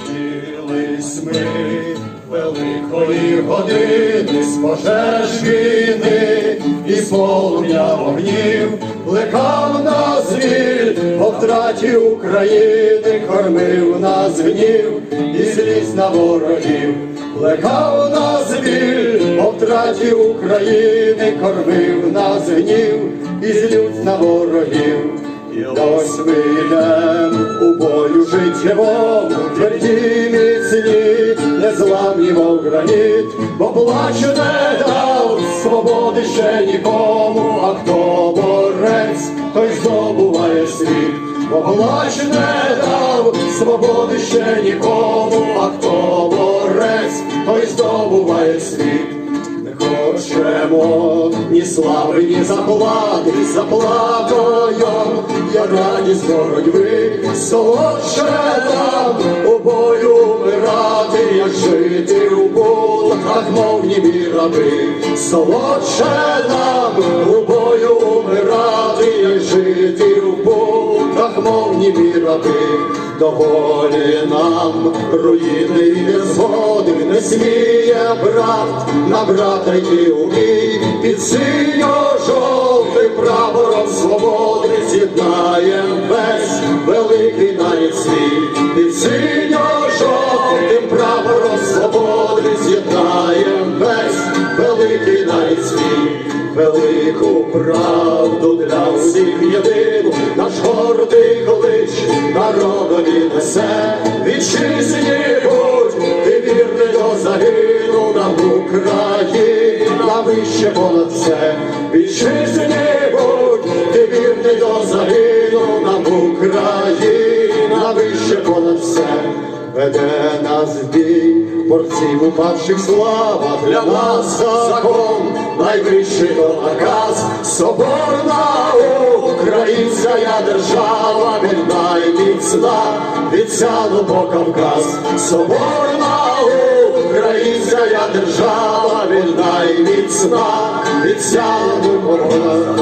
Зустрілись ми великої години з пожеж війни і з полум'я вогнів. Плекав нас звіль по втраті України, кормив нас гнів і злість на ворогів, плекав нас біль України, кормив нас гнів і злість на ворогів. І ось ми йдем у бою життєвому, тверді міцні, незламні мов граніт, бо плач не дав свободи ще нікому, а хто борець, той здобуває світ, бо плач не дав свободи ще нікому, а хто борець, той здобуває світ. Не ні слави, ні заплати, заплатою, я радість боротьби, солодше нам у бою вмирати, як жити у булках, мов німі раби, солодше нам у бою вмирати, як жити у булках, мов німі раби, доволі нам руїни і незгоди, не сміє брат на брата йти у бій, під синьо-жовтим прапором свободи з'єднаєм весь великий навіть світ, під синьо-жовтим прапором свободи з'єднаєм весь великий навіть світ, велику правду для всіх єдину, наш гордий несе, вітчизні будь, ти вірний до загину нам Україні, на вище понад все, вітчизні будь, ти вірний до загину нам Україні, на вище понад все. Веде нас в бій, борців упавших слава, для нас закон, найвищий то наказ, соборна українська держава, зла від сяну Кавказ, соборна українська держава, вільна і міцна, від сяну Кавказ.